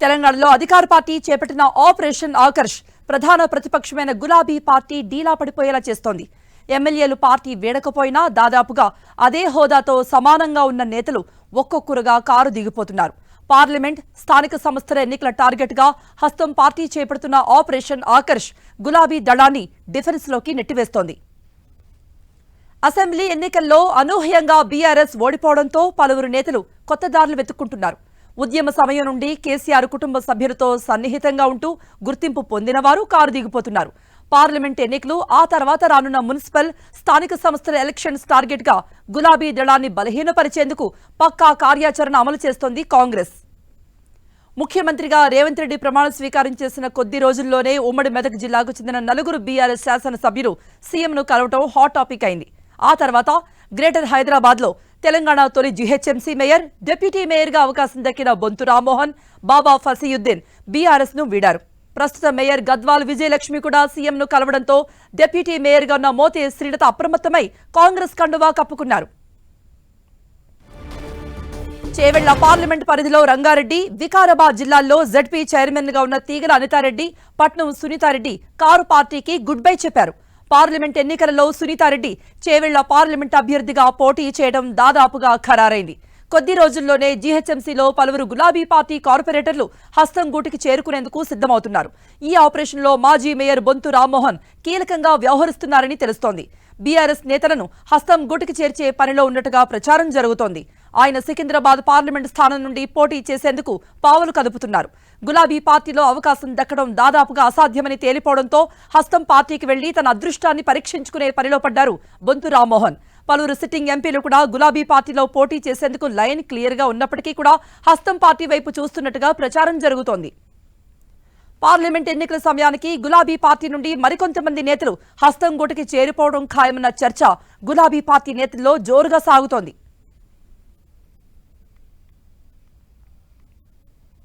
తెలంగాణలో అధికార పార్టీ చేపట్టిన ఆపరేషన్ ఆకర్ష్ ప్రధాన ప్రతిపక్షమైన గులాబీ పార్టీ డీలా పడిపోయేలా చేస్తోంది. ఎమ్మెల్యేలు పార్టీ వీడకపోయినా దాదాపుగా అదే హోదాతో సమానంగా ఉన్న నేతలు ఒక్కొక్కరుగా కారు దిగిపోతున్నారు. పార్లమెంట్ స్థానిక సంస్థల ఎన్నికల టార్గెట్గా హస్తం పార్టీ చేపడుతున్న ఆపరేషన్ ఆకర్ష్ గులాబీ దళాన్ని డిఫెన్స్లోకి నెట్టివేస్తోంది. అసెంబ్లీ ఎన్నికల్లో అనూహ్యంగా బీఆర్ఎస్ ఓడిపోవడంతో పలువురు నేతలు కొత్త దారులు వెతుక్కుంటున్నారు. ఉద్యమ సమయం నుండి కేసీఆర్ కుటుంబ సభ్యులతో సన్నిహితంగా ఉంటూ గుర్తింపు పొందిన వారు కారు దిగిపోతున్నారు. పార్లమెంట్ ఎన్నికలు ఆ తర్వాత రానున్న మున్సిపల్ స్థానిక సంస్థల ఎలక్షన్స్ టార్గెట్గా గులాబీ దళాన్ని బలహీనపరిచేందుకు పక్కా కార్యాచరణ అమలు చేస్తోంది కాంగ్రెస్. ముఖ్యమంత్రిగా రేవంత్ రెడ్డి ప్రమాణ స్వీకారం చేసిన కొద్ది రోజుల్లోనే ఉమ్మడి మెదక్ జిల్లాకు చెందిన నలుగురు బీఆర్ఎస్ శాసనసభ్యులు సీఎంను కలవటం హాట్ టాపిక్ అయింది. ఆ తర్వాత గ్రేటర్ హైదరాబాద్లో తెలంగాణ తొలి జీహెచ్ఎంసీ మేయర్ డిప్యూటీ మేయర్గా అవకాశం దక్కిన బొంతు రామ్మోహన్ బాబా ఫసీయుద్దీన్ బీఆర్ఎస్ను వీడారు. ప్రస్తుత మేయర్ గద్వాల్ విజయలక్ష్మి కూడా సీఎంను కలవడంతో డిప్యూటీ మేయర్గా ఉన్న మోతే శ్రీలత అప్రమత్తమై కాంగ్రెస్ కండువా కప్పుకున్నారు. చేవెళ్ళ పార్లమెంట్ పరిధిలో రంగారెడ్డి వికారాబాద్ జిల్లాల్లో జడ్పీ చైర్మన్గా ఉన్న తీగల అనితారెడ్డి పట్నం సునీతారెడ్డి కారు పార్టీకి గుడ్ బై చెప్పారు. పార్లమెంట్ ఎన్నికలలో సునీతారెడ్డి చేవెళ్ళ పార్లమెంట్ అభ్యర్థిగా పోటీ చేయడం దాదాపుగా ఖరారైంది. కొద్ది రోజుల్లోనే జీహెచ్ఎంసీలో పలువురు గులాబీ పార్టీ కార్పొరేటర్లు హస్తం గూటికి చేరుకునేందుకు సిద్ధమవుతున్నారు. ఈ ఆపరేషన్లో మాజీ మేయర్ బొంతు రామ్మోహన్ కీలకంగా వ్యవహరిస్తున్నారని తెలుస్తోంది. బీఆర్ఎస్ నేతలను హస్తం గూటికి చేర్చే పనిలో ఉన్నట్టుగా ప్రచారం జరుగుతోంది. ఆయన సికింద్రాబాద్ పార్లమెంట్ స్థానం నుండి పోటీ చేసేందుకు పావులు కదుపుతున్నారు. గులాబీ పార్టీలో అవకాశం దక్కడం దాదాపుగా అసాధ్యమని తేలిపోవడంతో హస్తం పార్టీకి వెళ్ళి తన అదృష్టాన్ని పరీక్షించుకునే పనిలో పడ్డారు బొంతు రామ్మోహన్. పలువురు సిట్టింగ్ ఎంపీలు కూడా గులాబీ పార్టీలో పోటీ చేసేందుకు లైన్ క్లియర్గా ఉన్నప్పటికీ కూడా హస్తం పార్టీ వైపు చూస్తున్నట్టుగా ప్రచారం జరుగుతోంది. పార్లమెంట్ ఎన్నికల సమయానికి గులాబీ పార్టీ నుండి మరికొంతమంది నేతలు హస్తం గుటకి చేరిపోవడం ఖాయమన్న చర్చ గులాబీ పార్టీ నేతల్లో జోరుగా సాగుతోంది.